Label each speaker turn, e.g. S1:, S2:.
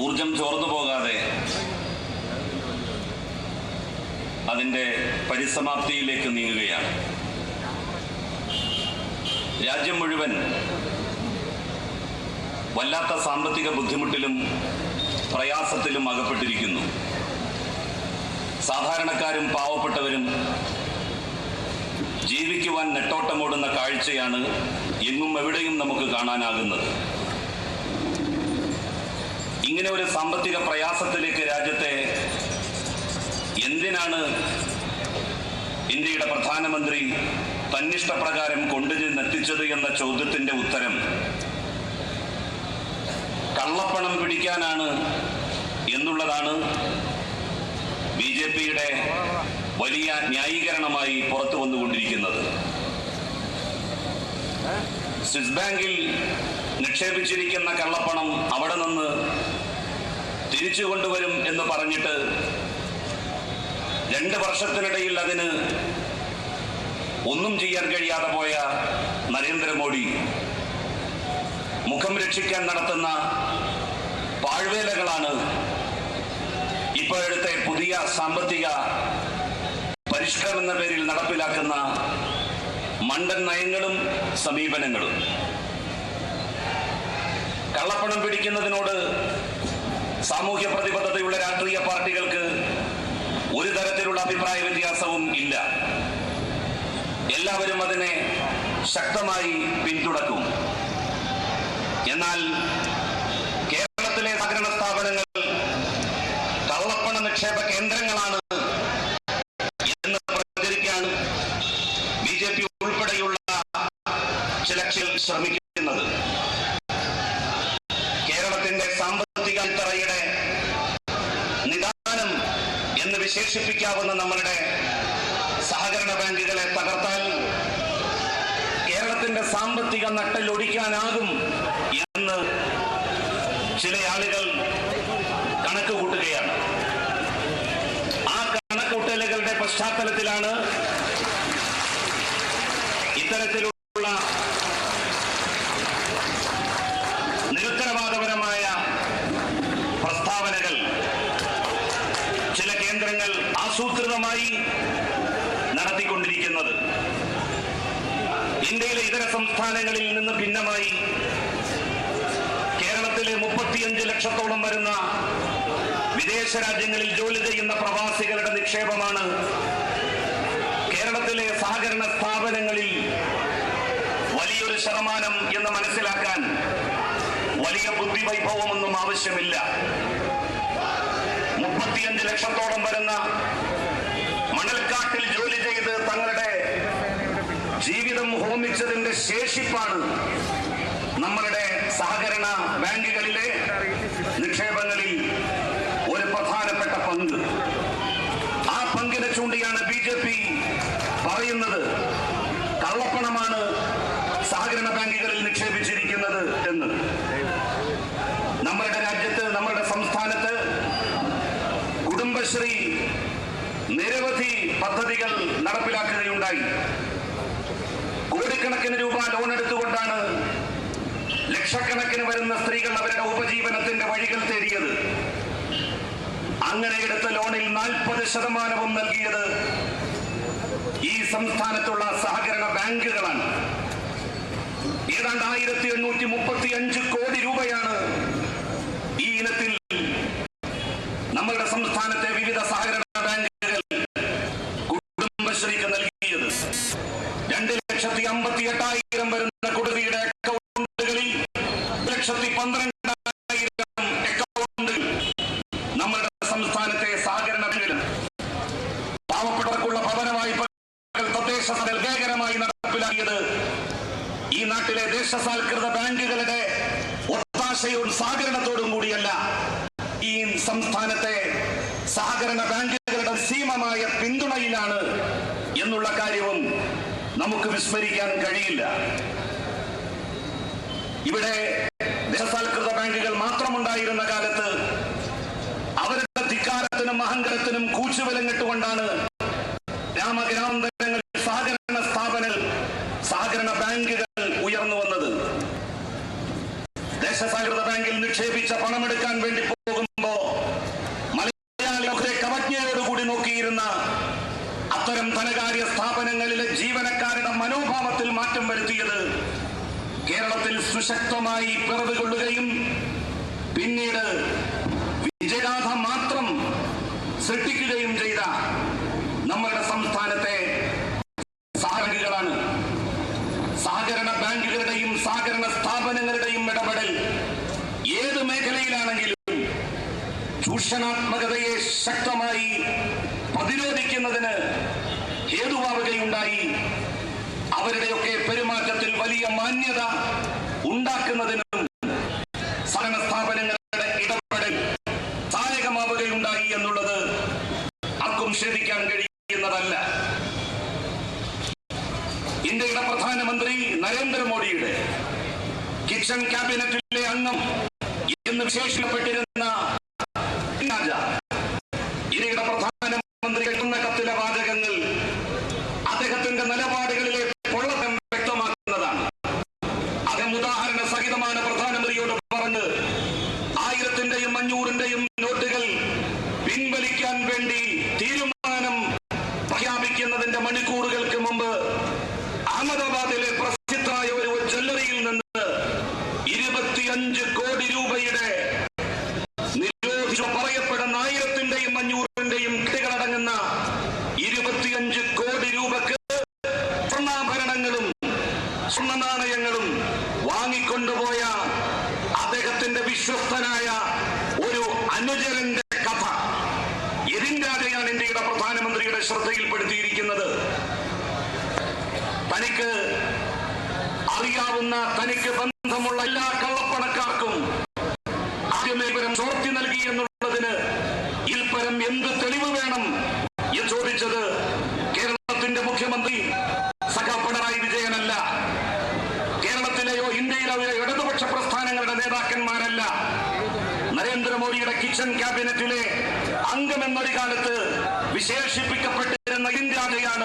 S1: ഊർജം ചോർന്നു പോകാതെ അതിന്റെ പരിസമാപ്തിയിലേക്ക് നീങ്ങുകയാണ്. രാജ്യം മുഴുവൻ വല്ലാത്ത സാമ്പത്തിക ബുദ്ധിമുട്ടിലും പ്രയാസത്തിലും അകപ്പെട്ടിരിക്കുന്നു. സാധാരണക്കാരും പാവപ്പെട്ടവരും ജീവിക്കുവാൻ നെട്ടോട്ടമോടുന്ന കാഴ്ചയാണ് എങ്ങും എവിടെയും നമുക്ക് കാണാനാകുന്നത്. ഇങ്ങനെ ഒരു സാമ്പത്തിക പ്രയാസത്തിലേക്ക് രാജ്യത്തെ എന്തിനാണ് ഇന്ത്യയുടെ പ്രധാനമന്ത്രി തന്നിഷ്ടപ്രകാരം കൊണ്ടുചെന്നെത്തിച്ചത് എന്ന ചോദ്യത്തിന്റെ ഉത്തരം കള്ളപ്പണം പിടിക്കാനാണ് എന്നുള്ളതാണ് ബി ജെ പിയുടെ വലിയ ന്യായീകരണമായി പുറത്തു വന്നുകൊണ്ടിരിക്കുന്നത്. സ്വിസ് ബാങ്കിൽ നിക്ഷേപിച്ചിരിക്കുന്ന കള്ളപ്പണം അവിടെ നിന്ന് തിരിച്ചു കൊണ്ടുവരും എന്ന് പറഞ്ഞിട്ട് രണ്ട് വർഷത്തിനിടയിൽ അതിന് ഒന്നും ചെയ്യാൻ കഴിയാതെ പോയ നരേന്ദ്രമോദി മുഖം രക്ഷിക്കാൻ നടത്തുന്ന പാഴ്വേലകളാണ് ഇപ്പോഴത്തെ പുതിയ സാമ്പത്തിക പരിഷ്കരണം എന്ന പേരിൽ നടപ്പിലാക്കുന്ന മണ്ടൻ നയങ്ങളും സമീപനങ്ങളും. കള്ളപ്പണം പിടിക്കുന്നതിനോട് സാമൂഹ്യ പ്രതിബദ്ധതയുള്ള രാഷ്ട്രീയ പാർട്ടികൾക്ക് ഒരു തരത്തിലുള്ള അഭിപ്രായ വ്യത്യാസവും ഇല്ല. എല്ലാവരും അതിനെ ശക്തമായി പിന്തുണക്കും. എന്നാൽ കേരളത്തിലെ സഹകരണ സ്ഥാപനങ്ങൾ കള്ളപ്പണ നിക്ഷേപ കേന്ദ്രങ്ങളാണ് എന്ന് പ്രചരിക്കാൻ ബി ജെ പി ഉൾപ്പെടെയുള്ള ചില ചില ശ്രമിക്കുന്നത് കേരളത്തിന്റെ സാമ്പത്തിക അടിത്തറയുടെ നിദാനം എന്ന് വിശേഷിപ്പിക്കാവുന്ന നമ്മളുടെ സഹകരണ ബാങ്കുകളെ തകർത്താൽ കേരളത്തിന്റെ സാമ്പത്തിക നട്ടലൊടിക്കാനാകും എന്ന് ചില ആളുകൾ കണക്ക് കൂട്ടുകയാണ്. ആ കണക്കൂട്ടലുകളുടെ പശ്ചാത്തലത്തിലാണ് ഇത്തരത്തിലുള്ള ആസൂത്രിതമായി നടത്തിക്കൊണ്ടിരിക്കുന്നത്. ഇന്ത്യയിലെ ഇതര സംസ്ഥാനങ്ങളിൽ നിന്ന് ഭിന്നമായി കേരളത്തിലെ മുപ്പത്തിയഞ്ച് ലക്ഷത്തോളം വരുന്ന വിദേശ രാജ്യങ്ങളിൽ ജോലി ചെയ്യുന്ന പ്രവാസികളുടെ നിക്ഷേപമാണ് കേരളത്തിലെ സഹകരണ സ്ഥാപനങ്ങളിൽ വലിയൊരു ശതമാനം എന്ന് മനസ്സിലാക്കാൻ വലിയ ബുദ്ധിവൈഭവമൊന്നും ആവശ്യമില്ല. മുപ്പത്തിയഞ്ച് ലക്ഷത്തോളം വരുന്ന മണൽക്കാട്ടിൽ ജോലി ചെയ്ത് തങ്ങളുടെ ജീവിതം ഹോമിച്ചതിന്റെ ശേഷിപ്പാണ് നമ്മളുടെ സഹകരണ ബാങ്കുകളിലെ നിക്ഷേപങ്ങളിൽ ഒരു പ്രധാനപ്പെട്ട പങ്ക്. ആ പങ്കിനെ ചൂണ്ടിയാണ് ബി ജെ പി പറയുന്നത്. കള്ളപ്പണമാണ് സഹകരണ ബാങ്കുകളിൽ നിക്ഷേപിച്ചിരിക്കുന്നത് എന്ന്. നമ്മളുടെ രാജ്യത്ത് നമ്മളുടെ സംസ്ഥാനത്ത് കുടുംബശ്രീ നിരവധി പദ്ധതികൾ നടപ്പിലാക്കുകയുണ്ടായി. കോടിക്കണക്കിന് രൂപ ലോൺ എടുത്തുകൊണ്ടാണ് ലക്ഷക്കണക്കിന് വരുന്ന സ്ത്രീകൾ അവരുടെ ഉപജീവനത്തിന്റെ വഴികൾ തേടിയത്. അങ്ങനെ എടുത്ത ലോണിൽ നാൽപ്പത് ശതമാനവും നൽകിയത് ഈ സംസ്ഥാനത്തുള്ള സഹകരണ ബാങ്കുകളാണ്. ഏതാണ്ട് ആയിരത്തി എണ്ണൂറ്റി മുപ്പത്തി അഞ്ച് കോടി രൂപയാണ് ഈ ഇനത്തിൽ നമ്മളുടെ സംസ്ഥാനത്തെ വിവിധ സഹകരണ ബാങ്കുകൾ കുടുംബശ്രീക്ക് നൽകിയത് രണ്ട് ലക്ഷത്തി അമ്പത്തി എട്ടായിരം വരുന്ന കുടുംബിയുടെ അക്കൗണ്ടുകളിൽ ഒരു ലക്ഷത്തി പന്ത്രണ്ടായിരം അക്കൗണ്ടുകൾ നമ്മുടെ സംസ്ഥാനത്തെ സഹകരണ ബാങ്കുകൾ പാവപ്പെട്ടവർക്കുള്ള ഭവന വായ്പകൾ തദ്ദേശ വേഗകരമായി നടപ്പിലാക്കിയത് ഈ നാട്ടിലെ ദേശസാൽകൃത ബാങ്കുകളുടെ ഒത്താശയോടും സഹകരണത്തോടും കൂടിയല്ല. ഈ സംസ്ഥാനത്തെ സഹകരണ ബാങ്കുകളുടെ സീമമായ പിന്തുണയിലാണ് എന്നുള്ള കാര്യവും നമുക്ക് വിസ്മരിക്കാൻ കഴിയില്ല. ഇവിടെ ദേശസാൽകൃത ബാങ്കുകൾ മാത്രമുണ്ടായിരുന്ന കാലത്ത് അവരുടെ ധിക്കാരത്തിനും അഹങ്കരത്തിനും കൂച്ചുവിലങ്ങിട്ടുകൊണ്ടാണ് ഗ്രാമഗ്രാമാന്തരങ്ങളിൽ സഹകരണ സ്ഥാപനങ്ങൾ സഹകരണ ബാങ്കുകൾ ഉയർന്നു വന്നത്. ദേശസാൽകൃത ബാങ്കിൽ നിക്ഷേപിച്ച പണമെടുക്കാൻ വേണ്ടി പോകുമ്പോ മലയാളികളെ കവജ്ഞയോടുകൂടി നോക്കിയിരുന്ന അത്തരം ധനകാര്യ സ്ഥാപനങ്ങളിലെ ജീവനക്കാരുടെ മനോഭാവത്തിൽ മാറ്റം വരുത്തിയത് കേരളത്തിൽ സുശക്തമായി പിറവുകൊള്ളുകയും പിന്നീട് വിജയഗാഥ മാത്രം സൃഷ്ടിക്കുകയും ചെയ്ത നമ്മുടെ സംസ്ഥാനത്തെ സഹകരണങ്ങളാണ് സഹകരണ ബാങ്കുകളുടെയും സഹകരണ സ്ഥാപനങ്ങളുടെയും ഇടപെടൽ ഏത് മേഖലയിലാണെങ്കിലും ചൂഷണാത്മകതയെ ശക്തമായി പ്രതിരോധിക്കുന്നതിന് ഹേതുവാവുകയുണ്ടായി. അവരുടെയൊക്കെ പെരുമാറ്റത്തിൽ വലിയ മാന്യത ഉണ്ടാക്കുന്നതിനും സഹന സ്ഥാപനങ്ങളുടെ ഇടപെടൽ സഹായകമാവുകയുണ്ടായി എന്നുള്ളത് ആർക്കും നിഷേധിക്കാൻ കഴിയുന്നതല്ല. ഇന്ത്യയുടെ പ്രധാനമന്ത്രി നരേന്ദ്രമോദിയുടെ കിച്ചൺ ക്യാബിനറ്റിലെ അംഗം എന്ന് വിശേഷിക്കപ്പെട്ടിരുന്ന അഞ്ഞൂറിന്റെയും കുട്ടികളടങ്ങുന്ന ഇരുപത്തിയഞ്ച് കോടി രൂപക്ക് സ്വർണാഭരണങ്ങളും സ്വർണനാണയങ്ങളും വാങ്ങിക്കൊണ്ടുപോയ അദ്ദേഹത്തിന്റെ വിശ്വസ്തനായ ഒരു അനുചരന്റെ കഥ. എതിൻ ഇന്ത്യയുടെ പ്രധാനമന്ത്രിയുടെ ശ്രദ്ധയിൽപ്പെടുത്തിയിരിക്കുന്നത്. തനിക്ക് അറിയാവുന്ന തനിക്ക് ബന്ധമുള്ള എല്ലാ കള്ളപ്പണക്കാർക്കും ആദ്യമേ ഇവരം ചോർത്തി നൽകി എന്നുള്ളതിന് ഇൽപരം എന്ത് നരേന്ദ്രമോദിയുടെ കിച്ചൺ ക്യാബിനറ്റിലെ അംഗമെന്നൊരു കാലത്ത് വിശേഷിപ്പിക്കപ്പെട്ടിരുന്ന ഇന്ത്യാജയാണ്